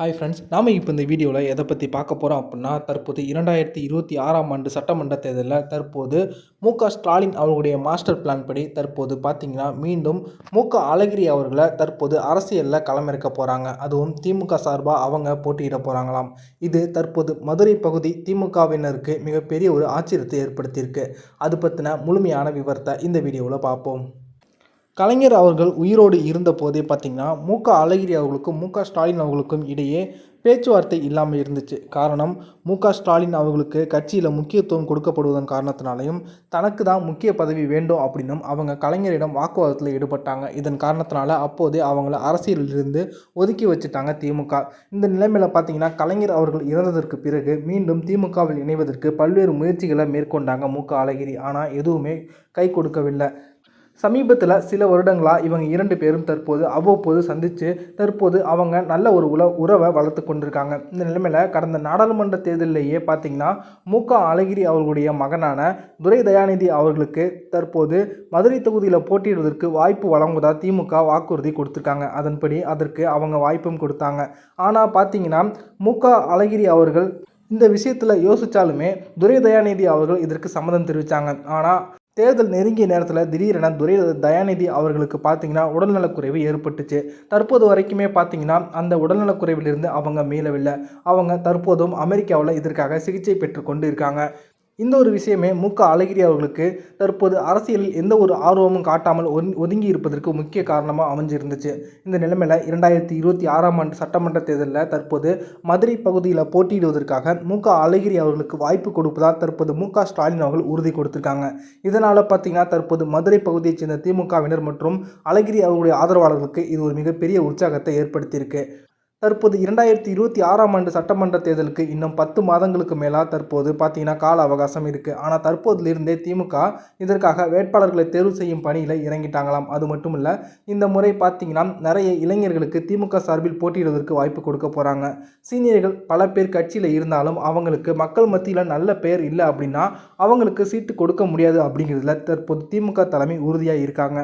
Hi friends நாம் இப்போ இந்த வீடியோவில் எதை பற்றி பார்க்க போகிறோம் அப்படின்னா தற்போது இரண்டாயிரத்தி இருபத்தி ஆறாம் ஆண்டு சட்டமன்ற தேர்தலில் தற்போது மு க ஸ்டாலின் அவர்களுடைய மாஸ்டர் பிளான் படி தற்போது பார்த்திங்கன்னா மீண்டும் மு க அழகிரி அவர்களை தற்போது அரசியலில் களமிறக்க போகிறாங்க அதுவும் திமுக சார்பாக அவங்க போட்டியிட போகிறாங்களாம் இது தற்போது மதுரை பகுதி திமுகவினருக்கு மிகப்பெரிய ஒரு ஆச்சரியத்தை ஏற்படுத்தியிருக்கு. அது பற்றின முழுமையான விவரத்தை இந்த வீடியோவில் பார்ப்போம். கலைஞர் அவர்கள் உயிரோடு இருந்த போதே பார்த்திங்கன்னா மு. க. அழகிரி அவர்களுக்கும் மு. க. ஸ்டாலின் அவர்களுக்கும் இடையே பேச்சுவார்த்தை இல்லாமல் இருந்துச்சு. காரணம் மு. க. ஸ்டாலின் அவர்களுக்கு கட்சியில் முக்கியத்துவம் கொடுக்கப்படுவதன் காரணத்தினாலையும் தனக்கு தான் முக்கிய பதவி வேண்டும் அப்படின்னும் அவங்க கலைஞரிடம் வாக்குவாதத்தில் ஈடுபட்டாங்க. இதன் காரணத்தினால அப்போதே அவங்கள அரசியலிலிருந்து ஒதுக்கி வச்சுட்டாங்க திமுக இந்த நிலைமையில் பார்த்தீங்கன்னா கலைஞர் அவர்கள் இறந்ததற்கு பிறகு மீண்டும் திமுகவில் இணைவதற்கு பல்வேறு முயற்சிகளை மேற்கொண்டாங்க மு. க. அழகிரி. ஆனால் எதுவுமே கை கொடுக்கவில்லை. சமீபத்தில் சில வருடங்களாக இவங்க இரண்டு பேரும் தற்போது அவ்வப்போது சந்தித்து தற்போது அவங்க நல்ல ஒரு உல உறவை வளர்த்து கொண்டிருக்காங்க. இந்த நிலைமையில் கடந்த நாடாளுமன்ற தேர்தலிலேயே பார்த்திங்கன்னா மு க அழகிரி அவர்களுடைய மகனான துரை தயாநிதி அவர்களுக்கு தற்போது மதுரை தொகுதியில் போட்டியிடுவதற்கு வாய்ப்பு வழங்குவதாக திமுக வாக்குறுதி கொடுத்துருக்காங்க. அதன்படி அதற்கு அவங்க வாய்ப்பும் கொடுத்தாங்க. ஆனால் பார்த்தீங்கன்னா மு க அழகிரி அவர்கள் இந்த விஷயத்தில் யோசித்தாலுமே துரை தயாநிதி அவர்கள் இதற்கு சம்மதம் தெரிவித்தாங்க ஆனால் தேர்தல் நெருங்கிய நேரத்தில் திடீரென துரை தயாநிதி அவர்களுக்கு பார்த்தீங்கன்னா உடல்நலக்குறைவு ஏற்பட்டுச்சு. தற்போது வரைக்குமே பார்த்தீங்கன்னா அந்த உடல்நலக்குறைவிலிருந்து அவங்க மீளவில்லை. அவங்க தற்போதும் அமெரிக்காவில் இதற்காக சிகிச்சை பெற்றுக்கொண்டு இருக்காங்க. இந்த ஒரு விஷயமே மு. க. அழகிரி அவர்களுக்கு தற்போது அரசியலில் எந்த ஒரு ஆர்வமும் காட்டாமல் ஒதுங்கி இருப்பதற்கு முக்கிய காரணமாக அமைஞ்சிருந்துச்சு. இந்த நிலைமையில் இரண்டாயிரத்தி இருபத்தி ஆறாம் ஆண்டு சட்டமன்ற தேர்தலில் தற்போது மதுரை பகுதியில் போட்டியிடுவதற்காக மு. க. அழகிரி அவர்களுக்கு வாய்ப்பு கொடுப்பதால் தற்போது மு. க. ஸ்டாலின் அவர்கள் உறுதி கொடுத்திருக்காங்க. இதனால் பார்த்தீங்கன்னா தற்போது மதுரை பகுதியைச் சேர்ந்த திமுகவினர் மற்றும் அழகிரி அவர்களுடைய ஆதரவாளர்களுக்கு இது ஒரு மிகப்பெரிய உற்சாகத்தை ஏற்படுத்தியிருக்கு. தற்போது இரண்டாயிரத்தி இருபத்தி ஆறாம் ஆண்டு சட்டமன்ற தேர்தலுக்கு இன்னும் பத்து மாதங்களுக்கு மேலாக தற்போது பார்த்தீங்கன்னா கால அவகாசம் இருக்குது ஆனால் தற்போதிலிருந்தே திமுக இதற்காக வேட்பாளர்களை தேர்வு செய்யும் பணியில் இறங்கிட்டாங்களாம். அது மட்டும் இல்லை இந்த முறை பார்த்தீங்கன்னா நிறைய இளைஞர்களுக்கு திமுக சார்பில் போட்டியிடுவதற்கு வாய்ப்பு கொடுக்க போகிறாங்க சீனியர்கள் பல பேர் கட்சியில் இருந்தாலும் அவங்களுக்கு மக்கள் மத்தியில் நல்ல பெயர் இல்லை அப்படின்னா அவங்களுக்கு சீட்டு கொடுக்க முடியாது அப்படிங்கிறதுல தற்போது திமுக தலைமை உறுதியாக இருக்காங்க.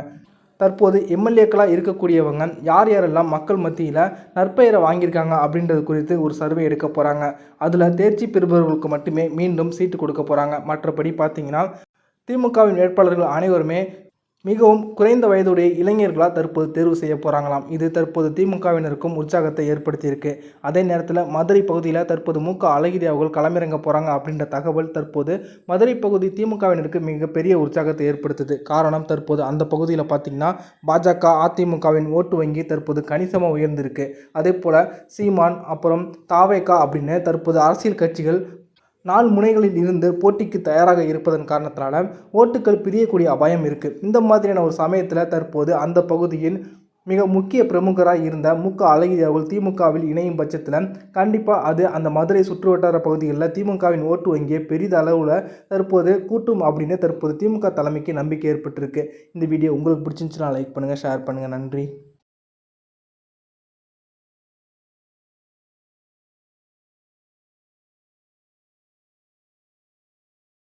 தற்போது எம்எல்ஏக்களாக இருக்கக்கூடியவங்க யார் யாரெல்லாம் மக்கள் மத்தியில் நற்பெயரை வாங்கியிருக்காங்க அப்படின்றது குறித்து ஒரு சர்வே எடுக்க போகிறாங்க அதில் தேர்ச்சி பெறுபவர்களுக்கு மட்டுமே மீண்டும் சீட்டு கொடுக்க போகிறாங்க மற்றபடி பார்த்தீங்கன்னா திமுகவின் வேட்பாளர்கள் அனைவருமே மிகவும் குறைந்த வயதுடைய இளைஞர்களாக தற்போது தேர்வு செய்ய போகிறாங்களாம் இது தற்போது திமுகவினருக்கும் உற்சாகத்தை ஏற்படுத்தியிருக்கு. அதே நேரத்தில் மதுரை பகுதியில் தற்போது மு க அழகிரி அவர்கள் களமிறங்க போகிறாங்க அப்படின்ற தகவல் தற்போது மதுரை பகுதி திமுகவினருக்கு மிகப்பெரிய உற்சாகத்தை ஏற்படுத்துது. காரணம் தற்போது அந்த பகுதியில் பார்த்திங்கன்னா பாஜக அதிமுகவின் ஓட்டு வங்கி தற்போது கணிசமாக உயர்ந்திருக்கு. அதே போல் சீமான் அப்புறம் தாவேகா அப்படின்னு தற்போது அரசியல் கட்சிகள் நாள் முனைகளில் இருந்து போட்டிக்கு தயாராக இருப்பதன் காரணத்தினால ஓட்டுகள் பிரியக்கூடிய அபாயம் இருக்குது இந்த மாதிரியான ஒரு சமயத்தில் தற்போது அந்த பகுதியில் மிக முக்கிய பிரமுகராக இருந்த முக க. அழகிரி அவர்கள் திமுகவில் இணையும் பட்சத்தில் கண்டிப்பாக அது அந்த மதுரை சுற்றுவட்டார பகுதிகளில் திமுகவின் ஓட்டு வங்கியை பெரிதளவில் தற்போது கூட்டும் அப்படின்னு தற்போது திமுக தலைமைக்கு நம்பிக்கை ஏற்பட்டிருக்கு. இந்த வீடியோ உங்களுக்கு பிடிச்சிருந்துச்சுன்னா லைக் பண்ணுங்கள் ஷேர் பண்ணுங்கள் நன்றி.